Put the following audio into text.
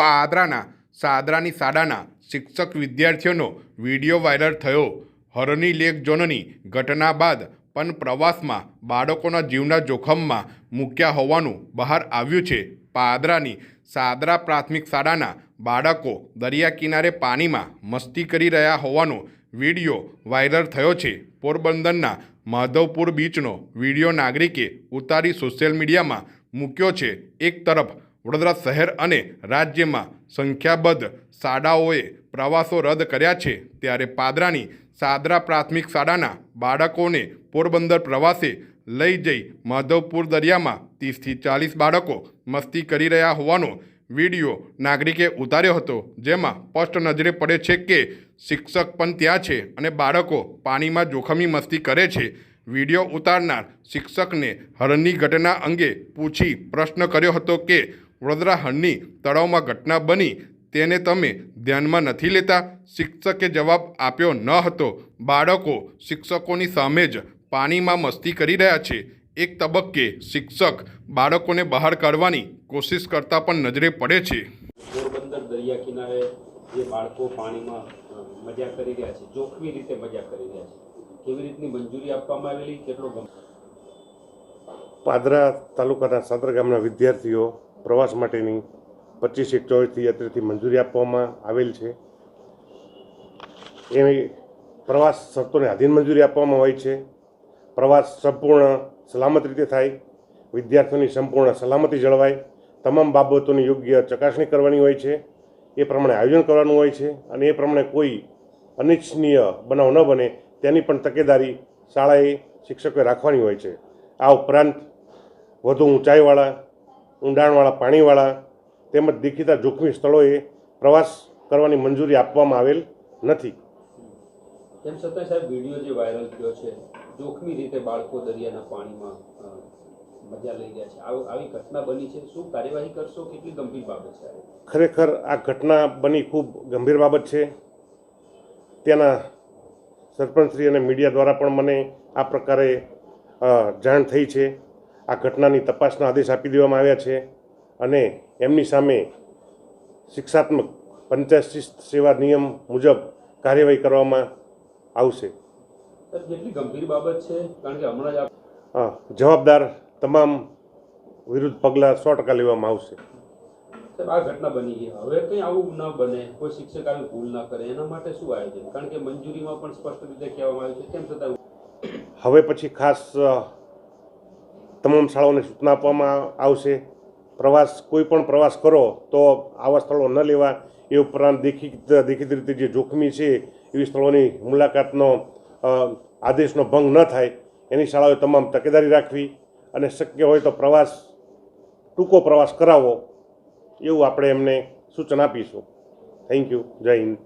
પાદરાના, સાદરાની શાળાના શિક્ષક વિદ્યાર્થીઓનો વીડિયો વાયરલ થયો. હરની લેક ઝોનની ઘટના બાદ પણ પ્રવાસમાં બાળકોના જીવના જોખમમાં મૂક્યા હોવાનું બહાર આવ્યું છે. પાદરાની સાદરા પ્રાથમિક શાળાના બાળકો દરિયા કિનારે પાણીમાં મસ્તી કરી રહ્યા હોવાનો વીડિયો વાયરલ થયો છે. પોરબંદરના માધવપુર બીચનો વીડિયો નાગરિકે ઉતારી સોશિયલ મીડિયામાં મૂક્યો છે. એક તરફ વડોદરા શહેર અને રાજ્યમાં સંખ્યાબદ્ધ શાળાઓએ પ્રવાસો રદ કર્યા છે. ત્યારે પાદરાની સાદરા પ્રાથમિક શાળાના બાળકોને પોરબંદર પ્રવાસે લઈ જઈ માધવપુર દરિયામાં ત્રીસથી ચાલીસ બાળકો મસ્તી કરી રહ્યા હોવાનો વીડિયો નાગરિકે ઉતાર્યો હતો. જેમાં સ્પષ્ટ નજરે પડે છે કે શિક્ષક પણ ત્યાં છે અને બાળકો પાણીમાં જોખમી મસ્તી કરે છે. વીડિયો ઉતારનાર શિક્ષકને હરણની ઘટના અંગે પૂછી પ્રશ્ન કર્યો હતો કે વડોદરા હરની તળાવમાં ઘટના બની તેને તમે ધ્યાનમાં નથી લેતા. શિક્ષકે જવાબ આપ્યો ન હતો. બાળકો શિક્ષકોની સામે જ પાણીમાં મસ્તી કરી રહ્યા છે. એક તબક્કે શિક્ષક બાળકોને બહાર કાઢવાની કોશિશ કરતા પણ નજરે પડે છે. પોરબંદર દરિયા કિનારે જે બાળકો પાણીમાં મજા કરી રહ્યા છે જોખમી રીતે મજા કરી રહ્યા છે. કેવી રીતની મંજૂરી આપવામાં આવેલી? કેટલો પાદરા તાલુકાના સાદર ગામના વિદ્યાર્થીઓ પ્રવાસ માટેની પચીસ એક ચોવીસથી અત્રેથી મંજૂરી આપવામાં આવેલ છે. એની પ્રવાસ શરતોને આધીન મંજૂરી આપવામાં હોય છે. પ્રવાસ સંપૂર્ણ સલામત રીતે થાય, વિદ્યાર્થીઓની સંપૂર્ણ સલામતી જળવાય, તમામ બાબતોની યોગ્ય ચકાસણી કરવાની હોય છે. એ પ્રમાણે આયોજન કરવાનું હોય છે અને એ પ્રમાણે કોઈ અનિચ્છનીય બનાવ ન બને, તેની પણ તકેદારી શાળાએ શિક્ષકોએ રાખવાની હોય છે. આ ઉપરાંત વધુ ઊંચાઈવાળા ઊંડાણવાળા પાણીવાળા તેમજ દેખીતા જોખમી સ્થળોએ પ્રવાસ કરવાની મંજૂરી આપવામાં આવેલ નથી. તેમ છતાં સાહેબ વીડિયો જે વાયરલ થયો છે જોખમી રીતે બાળકો દરિયાના પાણીમાં મજા લઈ રહ્યા છે. આવી ઘટના બની છે. શું કાર્યવાહી કરશો? કેટલી ગંભીર બાબત છે ખરેખર આ ઘટના બની ખૂબ ગંભીર બાબત છે. ત્યાંના સરપંચશ્રી અને મીડિયા દ્વારા પણ મને આ પ્રકારે જાણ થઈ છે. આ ઘટનાની તપાસના આદેશ આપી દેવામાં આવ્યા છે અને એમની સામે શિક્ષાત્મક પંચાયત શિસ્ત સેવા નિયમ મુજબ કાર્યવાહી કરવામાં આવશે. કેટલી ગંભીર બાબત છે? કારણ કે હમણાં જ જવાબદાર તમામ વિરુદ્ધ પગલાં સો ટકા લેવામાં આવશે. આ ઘટના બની ગઈ. હવે કંઈ આવું ન બને. કોઈ શિક્ષક આવી ભૂલ ના કરે. એના માટે શું આયોજન? કારણ કે મંજૂરીમાં પણ સ્પષ્ટ રીતે કહેવામાં આવ્યું છે. તેમ છતાં હવે પછી ખાસ તમામ શાળાઓને સૂચના આપવામાં આવશે. પ્રવાસ, કોઈ પણ પ્રવાસ કરો તો આવા સ્થળો ન લેવા. એ ઉપરાંત દેખી, દેખીતી રીતે જે જોખમી છે, એવી સ્થળોની મુલાકાતનો આદેશનો ભંગ ન થાય. એની શાળાઓએ તમામ તકેદારી રાખવી અને શક્ય હોય તો પ્રવાસ, ટૂંકો પ્રવાસ કરાવો. એવું આપણે એમને સૂચના આપીશું. થેન્ક યુ જય હિન્દ.